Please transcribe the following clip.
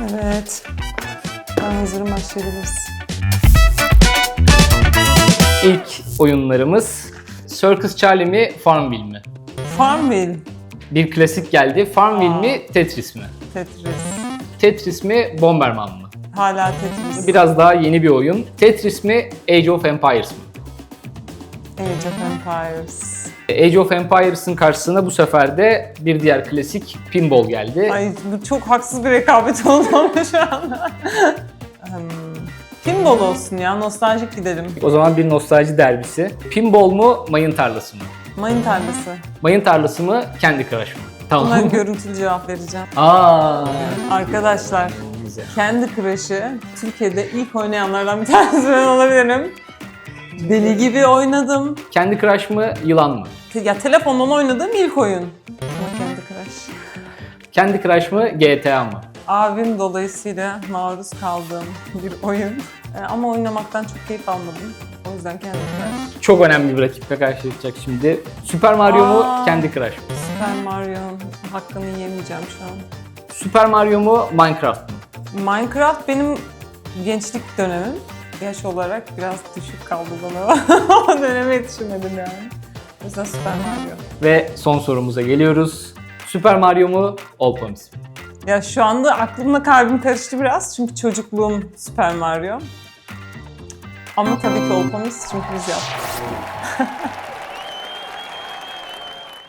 Evet. Ben hazırım başlayabiliriz. İlk oyunlarımız Circus Charlie mi, Farmville mi? Farmville. Bir klasik geldi. Farmville Aa. mi, Tetris mi? Tetris. Tetris mi, Bomberman mı? Hala Tetris. Biraz daha yeni bir oyun. Tetris mi, Age of Empires mı? Age of Empires. Age of Empires'ın karşısına bu sefer de bir diğer klasik Pinball geldi. Ay bu çok haksız bir rekabet oldu ama şu anda. Pinball olsun ya, nostaljik gidelim. O zaman bir nostalji derbisi. Pinball mu, mayın tarlası mı? Mayın tarlası. Mayın tarlası mı, Candy Crush mı? Tamam. Buna görüntülü cevap vereceğim. Aa. Arkadaşlar, Güzel. kendi Crush'ı Türkiye'de ilk oynayanlardan bir tanesi ben olabilirim. Deli gibi oynadım. Candy Crush mı, yılan mı? Ya telefondan oynadığım ilk oyun. Ama kendi Crush. Candy Crush mı, GTA mı? Abim dolayısıyla maruz kaldığım bir oyun. Ee, ama oynamaktan çok keyif almadım. O yüzden kendi Crush. Çok önemli bir rakiple karşılaşacak şimdi. Super Mario mu, Aa. Candy Crush mı? Super Mario'nun hakkını yemeyeceğim şu an. Super Mario mu, Minecraft mı? Minecraft benim gençlik dönemim. Yaş olarak biraz düşük kaldı bana. o döneme yetişemedim yani. O yüzden Super Mario. Ve son sorumuza geliyoruz. Super Mario mu, Promise mi? Ya şu anda aklımla kalbim karıştı biraz çünkü çocukluğum Super Mario. Ama tabii ki Promise çünkü biz yaptık.